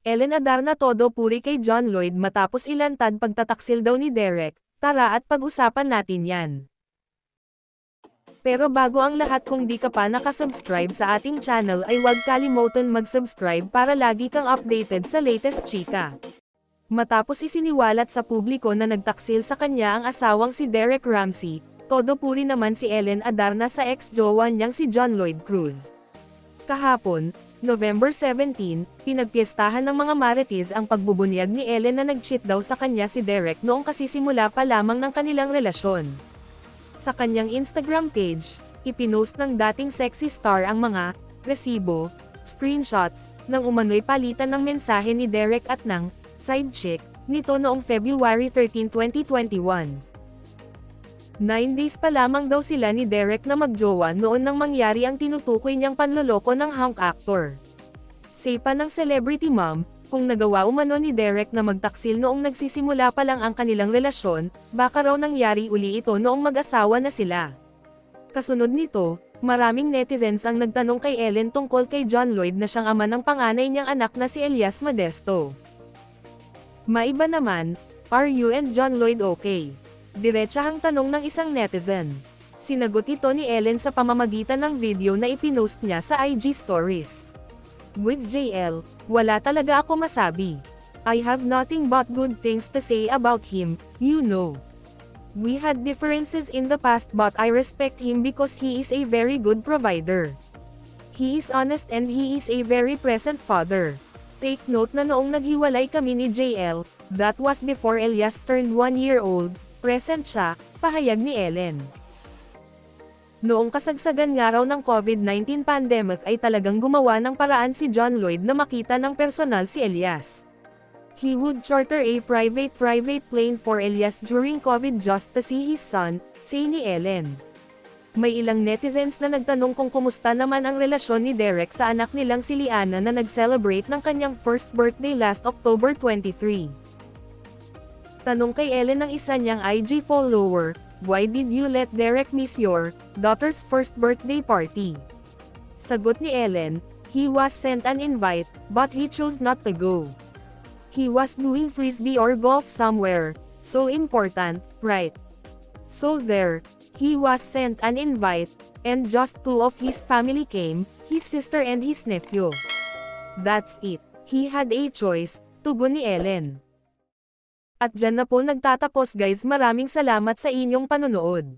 Ellen Adarna todo puri kay John Lloyd matapos ilantad pagtataksil daw ni Derek, tara at pag-usapan natin yan. Pero bago ang lahat kung di ka pa nakasubscribe sa ating channel ay huwag kalimutan mag-subscribe para lagi kang updated sa latest chika. Matapos isiniwalat sa publiko na nagtaksil sa kanya ang asawang si Derek Ramsey, todo puri naman si Ellen Adarna sa ex-jowa niyang si John Lloyd Cruz. Kahapon, November 17, pinagpiestahan ng mga Marites ang pagbubunyag ni Ellen na nag-cheat daw sa kanya si Derek noong kasisimula pa lamang ng kanilang relasyon. Sa kanyang Instagram page, ipinost ng dating sexy star ang mga resibo, screenshots, ng umano'y palitan ng mensahe ni Derek at ng side chick nito noong February 13, 2021. Nine days pa lamang daw sila ni Derek na magjowa noon nang mangyari ang tinutukoy niyang panloloko ng hunk actor. Say pa ng celebrity mom, kung nagawa umano ni Derek na magtaksil noong nagsisimula pa lang ang kanilang relasyon, baka raw nangyari uli ito noong mag-asawa na sila. Kasunod nito, maraming netizens ang nagtanong kay Ellen tungkol kay John Lloyd na siyang ama ng panganay niyang anak na si Elias Modesto. Maiba naman, are you and John Lloyd okay? Diretsahang tanong ng isang netizen. Sinagot ito ni Ellen sa pamamagitan ng video na ipinost niya sa IG stories. With JL, wala talaga ako masabi. I have nothing but good things to say about him, you know. We had differences in the past but I respect him because he is a very good provider. He is honest and he is a very present father. Take note na noong naghiwalay kami ni JL, that was before Elias turned 1 year old, present siya, pahayag ni Ellen. Noong kasagsagan nga raw ng COVID-19 pandemic ay talagang gumawa ng paraan si John Lloyd na makita ng personal si Elias. He would charter a private-private plane for Elias during COVID just to see his son, say ni Ellen. May ilang netizens na nagtanong kung kumusta naman ang relasyon ni Derek sa anak nilang si Liana na nag-celebrate ng kanyang first birthday last October 23. Tanong kay Ellen ng isa niyang IG follower, Why did you let Derek miss your daughter's first birthday party? Sagot ni Ellen, he was sent an invite, but he chose not to go. He was doing frisbee or golf somewhere, so important, right? So there, he was sent an invite, and just two of his family came, his sister and his nephew. That's it. He had a choice, tugon ni Ellen. At dyan na po nagtatapos guys maraming salamat sa inyong panonood.